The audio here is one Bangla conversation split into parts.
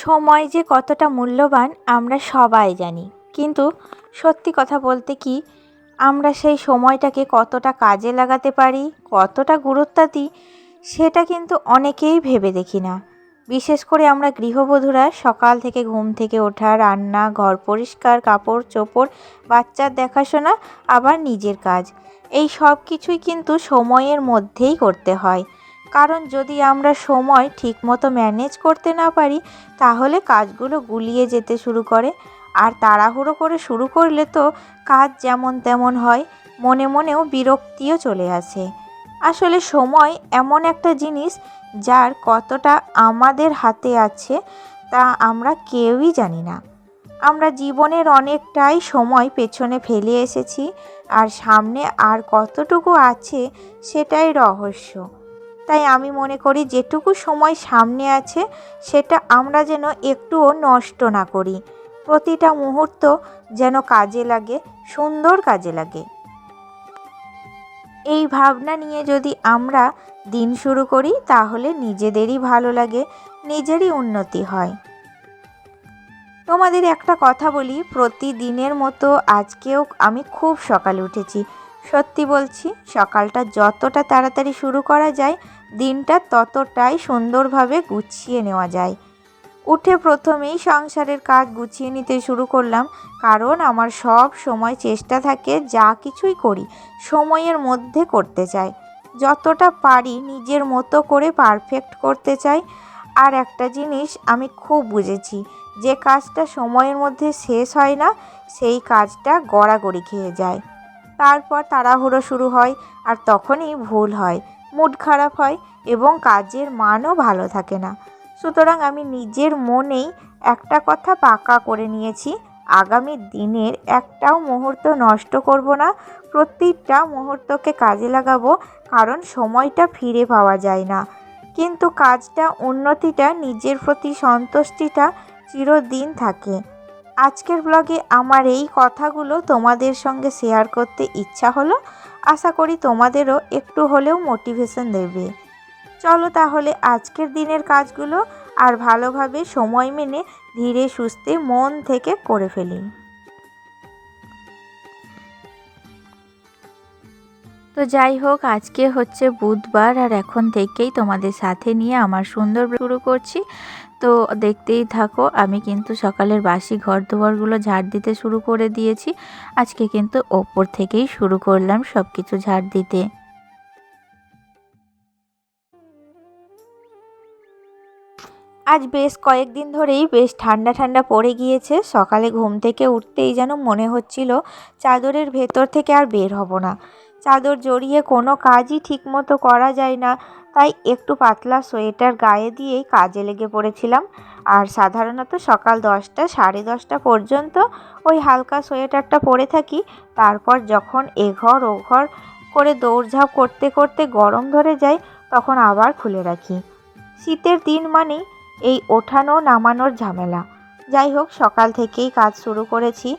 সময় যে কতটা মূল্যবান আমরা সবাই জানি। কিন্তু সত্যি কথা বলতে কি, আমরা সেই সময়টাকে কতটা কাজে লাগাতে পারি, কতটা গুরুত্ব দিই, সেটা কিন্তু অনেকেই ভেবে দেখি না। বিশেষ করে আমরা গৃহবধূরা সকাল থেকে ঘুম থেকে ওঠা, রান্না, ঘর পরিষ্কার, কাপড় চোপড়, বাচ্চার দেখাশোনা, আবার নিজের কাজ। এই সব কিছুই কিন্তু সময়ের মধ্যেই করতে হয়। কারণ যদি আমরা সময় ঠিকমতো ম্যানেজ করতে না পারি, তাহলে কাজগুলো গুলিয়ে যেতে শুরু করে। আর তাড়াহুড়ো করে শুরু করলে তো কাজ যেমন তেমন হয়, মনে মনেও বিরক্তিও চলে আসে। আসলে সময় এমন একটা জিনিস যার কতটা আমাদের হাতে আছে তা আমরা কেউই জানি না। আমরা জীবনের অনেকটাই সময় পেছনে ফেলে এসেছি, আর সামনে আর কতটুকু আছে সেটাই রহস্য। তাই আমি মনে করি যেটুকু সময় সামনে আছে, সেটা আমরা যেন একটুও নষ্ট না করি। প্রতিটা মুহূর্ত যেন কাজে লাগে, সুন্দর কাজে লাগে। এই ভাবনা নিয়ে যদি আমরা দিন শুরু করি, তাহলে নিজেদেরই ভালো লাগে, নিজেরই উন্নতি হয়। তোমাদের একটা কথা বলি, প্রতিদিনের মতো আজকেও আমি খুব সকালে উঠেছি। সত্যি বলছি, সকালটা যতটা তাড়াতাড়ি শুরু করা যায়, দিনটা ততটাই সুন্দরভাবে গুছিয়ে নেওয়া যায়। উঠে প্রথমেই সংসারের কাজ গুছিয়ে নিতে শুরু করলাম, কারণ আমার সব সময় চেষ্টা থাকে যা কিছুই করি, সময়ের মধ্যে করতে চাই। যতটা পারি নিজের মতো করে পারফেক্ট করতে চাই। আর একটা জিনিস আমি খুব বুঝেছি, যে কাজটা সময়ের মধ্যে শেষ হয় না, সেই কাজটা গড়াগড়ি খেয়ে যায়। তারপর তাড়াহুড়ো শুরু হয় আর তখনই ভুল হয়, মুড খারাপ হয় এবং কাজের মানও ভালো থাকে না। সুতরাং আমি নিজের মনেই একটা কথা পাকা করে নিয়েছি, আগামী দিনের একটাও মুহূর্ত নষ্ট করব না প্রত্যেকটা মুহূর্তকে কাজে লাগাবো কারণ সময়টা ফিরে পাওয়া যায় না। কিন্তু কাজটা, উন্নতিটা, নিজের প্রতি সন্তুষ্টিটা চিরদিন থাকে। আজকের ব্লগে আমার এই কথাগুলো তোমাদের সঙ্গে শেয়ার করতে ইচ্ছা হলো, আশা করি তোমাদেরও একটু হলেও মোটিভেশন দেবে। চলো তাহলে আজকের দিনের কাজগুলো আর ভালোভাবে সময় মেনে ধীরে সুস্থে মন থেকে করে ফেলি। তো যাই হোক, আজকে হচ্ছে বুধবার আর এখন থেকেই তোমাদের সাথে নিয়ে আমার সুন্দর শুরু করছি। তো দেখতেই থাকো, আমি কিন্তু সকালের বাসি ঘর দুয়ারগুলো ঝাড় দিতে শুরু করে দিয়েছি। আজকে কিন্তু ওপর থেকেই শুরু করলাম সব কিছু ঝাড় দিতে। আজ বেশ কয়েকদিন ধরেই বেশ ঠান্ডা ঠান্ডা পড়ে গিয়েছে, সকালে ঘুম থেকে উঠতেই যেন মনে হচ্ছিল চাদরের ভেতর থেকে আর বের হব না। চাদর জড়িয়ে কোনো কাজই ঠিকমতো করা যায় না। তাই একটু পাতলা সোয়েটার গায়ে দিয়েই কাজে লেগে পড়েছিলাম। আর সাধারণত সকাল দশটা, সাড়ে দশটা পর্যন্ত ওই হালকা সোয়েটারটা পরে থাকি। তারপর যখন এঘর ওঘর করে দৌড়ঝাঁপ করতে করতে গরম ধরে যায়, তখন আবার খুলে রাখি। শীতের দিন মানেই এই ওঠানো, নামানোর ঝামেলা। যাই হোক, সকাল থেকেই কাজ শুরু করেছি।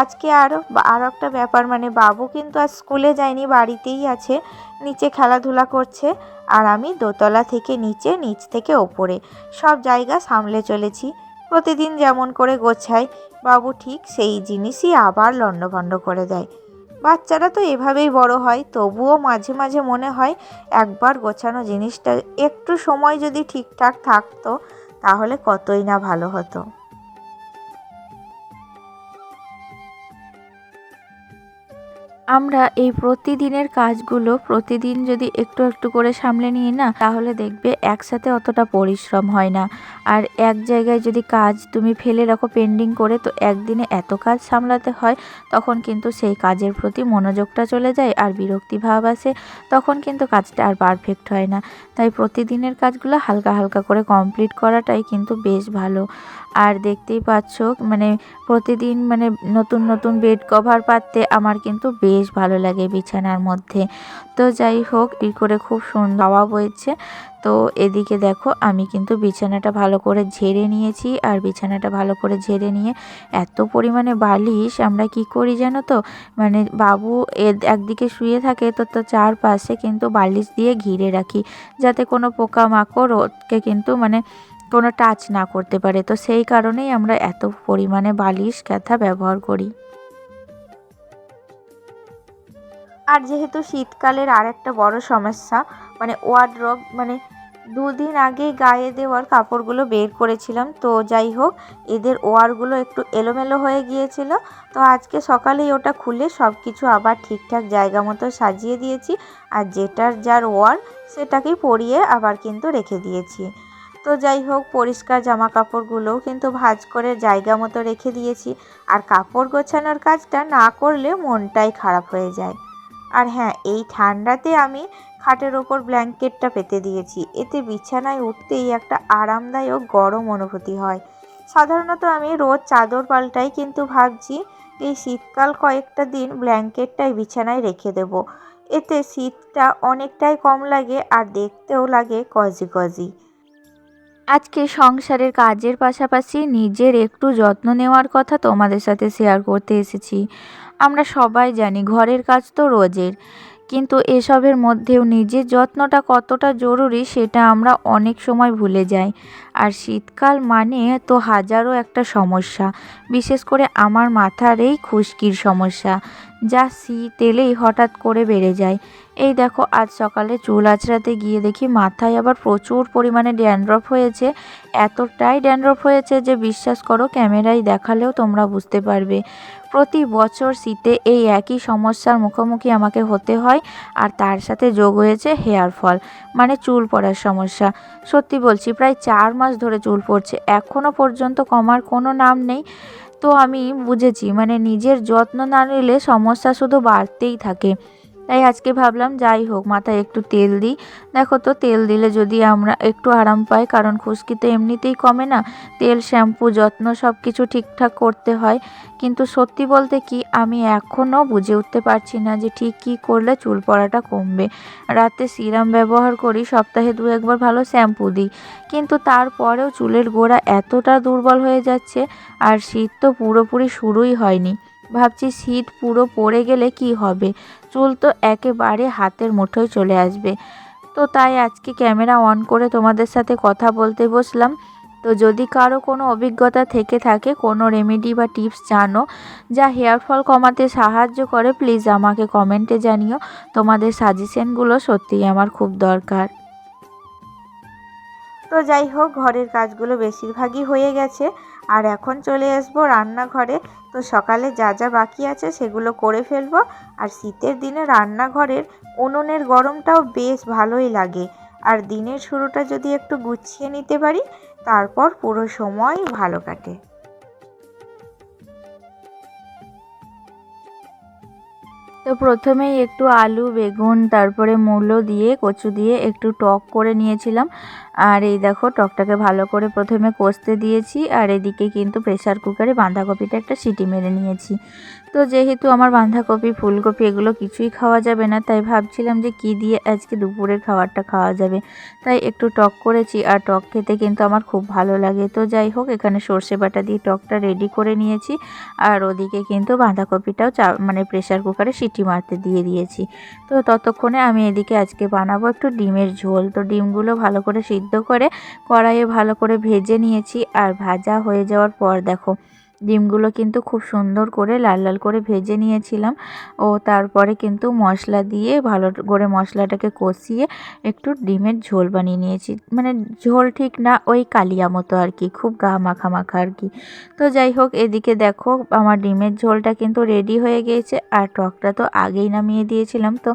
আজকে আরও আরও একটা ব্যাপার মানে বাবু কিন্তু আর স্কুলে যায়নি, বাড়িতেই আছে, নিচে খেলাধুলা করছে, আর আমি দোতলা থেকে নিচে, নিচ থেকে ওপরে, সব জায়গা সামলে চলেছি। প্রতিদিন যেমন করে গোছাই, বাবু ঠিক সেই জিনিসই আবার লণ্ডভণ্ড করে দেয়। বাচ্চারা তো এভাবেই বড় হয়, তবুও মাঝে মাঝে মনে হয় একবার গোছানো জিনিসটা, একটু সময় যদি ঠিকঠাক থাকতো, তাহলে কতই না ভালো হতো। আমরা এই প্রতিদিনের কাজগুলো প্রতিদিন যদি একটু একটু করে সামলে নিই না, তাহলে দেখবে একসাথে অতটা পরিশ্রম হয় না। আর এক জায়গায় যদি কাজ তুমি ফেলে রাখো পেন্ডিং করে, তো একদিনে এত কাজ সামলাতে হয়, তখন কিন্তু সেই কাজের প্রতি মনোযোগটা চলে যায় আর বিরক্তি ভাব আসে, তখন কিন্তু কাজটা আর পারফেক্ট হয় না। তাই প্রতিদিনের কাজগুলো হালকা হালকা করে কমপ্লিট করাটাই কিন্তু বেশ ভালো। আর দেখতেই পাচ্ছ মানে প্রতিদিন মানে নতুন নতুন বেড কভার পাততে আমার কিন্তু বেশ ভালো লাগে বিছানার মধ্যে। তো যাই হোক ই করে খুব সুন্দর হাওয়া বইছে। তো এদিকে দেখো, আমি কিন্তু বিছানাটা ভালো করে ঝেড়ে নিয়েছি আর বিছানাটা ভালো করে ঝেড়ে নিয়ে এত পরিমাণে বালিশ, আমরা কি করি জানো তো? মানে বাবু একদিকে শুয়ে থাকে তো তো চারপাশে কিন্তু বালিশ দিয়ে ঘিরে রাখি। যাতে কোনো পোকামাকড় ওকে কিন্তু মানে কোনো টাচ না করতে পারে। তো সেই কারণেই আমরা এত পরিমাণে বালিশ কাঁথা ব্যবহার করি। আর যেহেতু শীতকালের আর একটা বড় সমস্যা মানে ওয়ার্ড্রব মানে দুদিন আগেই গায়ে দেওয়ার কাপড়গুলো বের করেছিলাম। তো যাই হোক, এদের ওয়ারগুলো একটু এলোমেলো হয়ে গিয়েছিল। তো আজকে সকালেই ওটা খুলে সব কিছু আবার ঠিকঠাক জায়গা মতো সাজিয়ে দিয়েছি। আর যেটার যার ওয়ার, সেটাকেই পরিয়ে আবার কিন্তু রেখে দিয়েছি। তো যাই হোক, পরিষ্কার জামা কাপড়গুলোও কিন্তু ভাঁজ করে জায়গা মতো রেখে দিয়েছি। আর কাপড় গোছানোর কাজটা না করলে মনটাই খারাপ হয়ে যায়। আর হ্যাঁ এই ঠান্ডাতে আমি খাটের ওপর ব্ল্যাঙ্কেটটা পেতে দিয়েছি। এতে বিছানায় উঠতেই একটা আরামদায়ক গরম অনুভূতি হয়। সাধারণত আমি রোজ চাদর পাল্টাই কিন্তু ভাবছি, এই শীতকাল কয়েকটা দিন ব্ল্যাঙ্কেটটাই বিছানায় রেখে দেব। এতে শীতটা অনেকটাই কম লাগে আর দেখতেও লাগে কজি কজি। আজকে সংসারের কাজের পাশাপাশি নিজের একটু যত্ন নেওয়ার কথা তোমাদের সাথে শেয়ার করতে এসেছি। আমরা সবাই জানি ঘরের কাজ তো রোজের। কিন্তু এসবের মধ্যেও নিজের যত্নটা কতটা জরুরি সেটা আমরা অনেক সময় ভুলে যাই। আর শীতকাল মানে তো হাজারো একটা সমস্যা, বিশেষ করে আমার মাথার এই খুশকির সমস্যা, যা শীত এলেই হঠাৎ করে বেড়ে যায়। এই দেখো, আজ সকালে চুল আঁচড়াতে গিয়ে দেখি মাথায় আবার প্রচুর পরিমাণে ড্যান্ড্রফ হয়েছে। এতটাই ড্যান্ড্রফ হয়েছে যে বিশ্বাস করো, ক্যামেরায় দেখালেও তোমরা বুঝতে পারবে। প্রতি বছর শীতে এই একই সমস্যার মুখোমুখি আমাকে হতে হয় আর তার সাথে যোগ হয়েছে হেয়ার ফল মানে চুল পড়ার সমস্যা। সত্যি বলছি, প্রায় চার মাস ধরে চুল পড়ছে। এখনও পর্যন্ত কমার কোনো নাম নেই। তো আমি বুঝেছি মানে নিজের যত্ন না নিলে সমস্যা শুধু বাড়তেই থাকে। তাই আজকে ভাবলাম যাই হোক, মাথায় একটু তেল দিই। দেখো তো, তেল দিলে যদি আমরা একটু আরাম পাই, কারণ খুশকি তো এমনিতেই কমে না। তেল, শ্যাম্পু, যত্ন সব কিছু ঠিকঠাক করতে হয়। কিন্তু সত্যি বলতে কি, আমি এখনও বুঝে উঠতে পারছি না যে ঠিক কী করলে চুল পড়াটা কমবে। রাতে সিরাম ব্যবহার করি, সপ্তাহে দু একবার ভালো শ্যাম্পু দিই। কিন্তু তারপরেও চুলের গোড়া এতটা দুর্বল হয়ে যাচ্ছে, আর শীত তো পুরোপুরি শুরুই হয়নি। ভাবছি শীত পুরো পড়ে গেলে কি হবে? চুল তো একেবারে হাতের মুঠোয় চলে আসবে। তো তাই আজকে ক্যামেরা অন করে তোমাদের সাথে কথা বলতে বসলাম। তো যদি কারও কোনো অভিজ্ঞতা থেকে থাকে, কোনো রেমেডি বা টিপস জানো, যা হেয়ার ফল কমাতে সাহায্য করে প্লিজ আমাকে কমেন্টে জানিও। তোমাদের সাজেশনগুলো সত্যিই আমার খুব দরকার। তো যাই হোক, ঘরের কাজগুলো বেশিরভাগই হয়ে গেছে। আর এখন চলে আসব রান্নাঘরে। তো সকালে যা যা বাকি আছে সেগুলো করে ফেলব। আর শীতের দিনে রান্নাঘরের উনুনের গরমটাও বেশ ভালোই লাগে। আর দিনের শুরুটা যদি একটু গুছিয়ে নিতে পারি, তারপর পুরো সময় ভালো কাটে। তো প্রথমেই একটু আলু, বেগুন, তারপরে মূলো দিয়ে, কচু দিয়ে একটু টক করে নিয়েছিলাম। আর এই দেখো টকটাকে ভালো করে প্রথমে কষতে দিয়েছি, আর এদিকে কিন্তু প্রেশার কুকারে বাঁধাকপিটা একটা সিটি মেরে নিয়েছি। তো যেহেতু আমার বাঁধাকপি, ফুলকপি এগুলো কিছুই খাওয়া যাবে না, তাই ভাবছিলাম যে কি দিয়ে আজকে দুপুরের খাবারটা খাওয়া যাবে। তাই একটু টক করেছি, আর টক খেতে কিন্তু আমার খুব ভালো লাগে। তো যাই হোক, এখানে সর্ষে বাটা দিয়ে টকটা রেডি করে নিয়েছি, আর ওদিকে কিন্তু বাঁধাকপিটাও চা মানে প্রেশার কুকারে সিটি মারতে দিয়ে দিয়েছি। তো ততক্ষণে আমি এদিকে আজকে বানাবো একটু ডিমের ঝোল। তো ডিমগুলো ভালো করে সিদ্ধ করে কড়াইয়ে ভালো করে ভেজে নিয়েছি আর ভাজা হয়ে যাওয়ার পর দেখো ডিমগুলো কিন্তু খুব সুন্দর করে লাল লাল করে ভেজে নিয়েছিলাম। ও তারপরে কিন্তু মশলা দিয়ে ভালো করে মশলাটাকে কষিয়ে একটু ডিমের ঝোল বানিয়ে নিয়েছি। মানে ঝোল ঠিক না, ওই কালিয়া মতো আর কি, খুব গা মাখা মাখা আর কি। তো যাই হোক, এদিকে দেখো আমার ডিমের ঝোলটা কিন্তু রেডি হয়ে গিয়েছে আর টকটা তো আগেই নামিয়ে দিয়েছিলাম। তো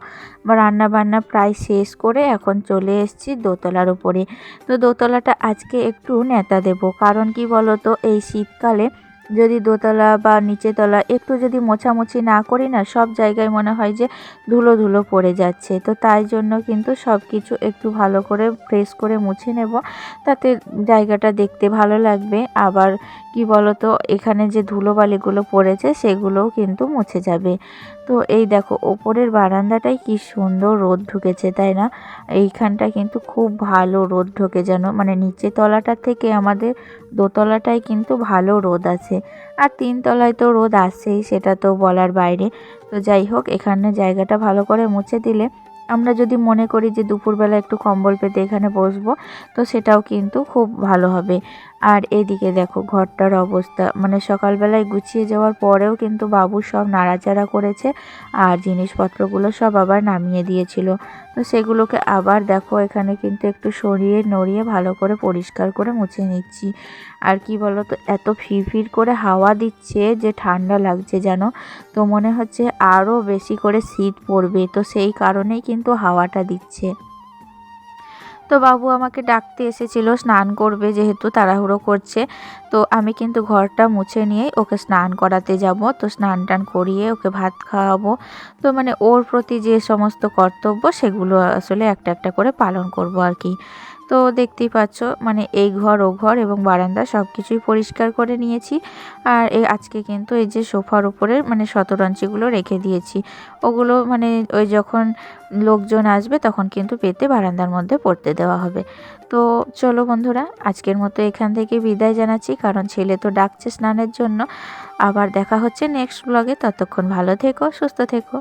রান্না বান্না প্রায় শেষ করে এখন চলে এসেছি দোতলার উপরে। তো দোতলাটা আজকে একটু নেতা দেব। কারণ কি বলো তো এই শীতকালে যদি দোতলা বা নিচে তলা একটু যদি মোছামুছি না করি না, সব জায়গায় মনে হয় যে ধুলো ধুলো পড়ে যাচ্ছে। তো তাই জন্য কিন্তু সব কিছু একটু ভালো করে ফ্রেশ করে মুছে নেব। তাতে জায়গাটা দেখতে ভালো লাগবে। আবার কি বলতো, এখানে যে ধুলোবালিগুলো পড়েছে, সেগুলোও কিন্তু মুছে যাবে। তো এই দেখো, ওপরের বারান্দাটাই কি সুন্দর রোদ ঢুকেছে, তাই না? এইখানটা কিন্তু খুব ভালো রোদ ঢোকে যেন মানে নিচে তলাটা থেকে আমাদের দোতলাটায় কিন্তু ভালো রোদ আছে। আর তিন তলায় তো রোদ আসছেই সেটা তো বলার বাইরে। তো যাই হোক, এখানে জায়গাটা ভালো করে মুছে দিলে আমরা যদি মনে করি যে দুপুরবেলা একটু কম্বল পেতে এখানে বসবো, তো সেটাও কিন্তু খুব ভালো হবে। আর এদিকে দেখো ঘরটার অবস্থা। মানে সকালবেলায় গুছিয়ে যাওয়ার পরেও কিন্তু বাবু সব নাড়াচাড়া করেছে আর জিনিসপত্রগুলো সব আবার নামিয়ে দিয়েছিল। তো সেগুলোকে আবার দেখো এখানে কিন্তু একটু সরিয়ে নড়িয়ে ভালো করে পরিষ্কার করে মুছে নিচ্ছি। আর কি বলো তো এত ফিরফির করে হাওয়া দিচ্ছে যে ঠান্ডা লাগছে যেন তো মনে হচ্ছে আরও বেশি করে শীত পড়বে। তো সেই কারণেই কিন্তু হাওয়াটা দিচ্ছে। তো বাবু আমাকে ডাকতে এসেছিল, স্নান করবে যেহেতু তাড়াহুড়ো করছে। তো আমি কিন্তু ঘরটা মুছে নিয়ে ওকে স্নান করাতে যাব। তো স্নান টান করিয়ে ওকে ভাত খাওয়াবো। তো মানে ওর প্রতি যে সমস্ত কর্তব্য সেগুলো আসলে একটা একটা করে পালন করব আর কি। তো দেখতেই পাচ্ছ মানে এই ঘর, ও ঘর এবং বারান্দা সব কিছুই পরিষ্কার করে নিয়েছি। আর এই আজকে কিন্তু এই যে সোফার উপরে মানে শতরঞ্চিগুলো রেখে দিয়েছি। ওগুলো মানে ওই যখন লোকজন আসবে তখন কিন্তু পেতে বারান্দার মধ্যে পড়তে দেওয়া হবে। তো চলো বন্ধুরা, আজকের মতো এখান থেকে বিদায় জানাচ্ছি, কারণ ছেলে তো ডাকছে স্নানের জন্য। আবার দেখা হচ্ছে নেক্সট ব্লগে ততক্ষণ ভালো থেকো, সুস্থ থেকো।